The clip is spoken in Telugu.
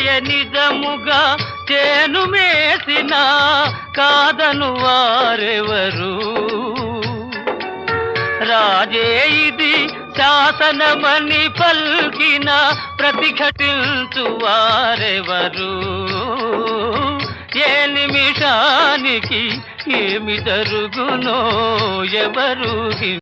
కంచెయ నిజముగా చేను మేసిన కాదను వారెవరు? రాజే ఇది శాసనమని పల్కిన ప్రతిఘటించు వారెవరు? ఏ నిమిషానికి ఏమి జరుగునో ఎవరు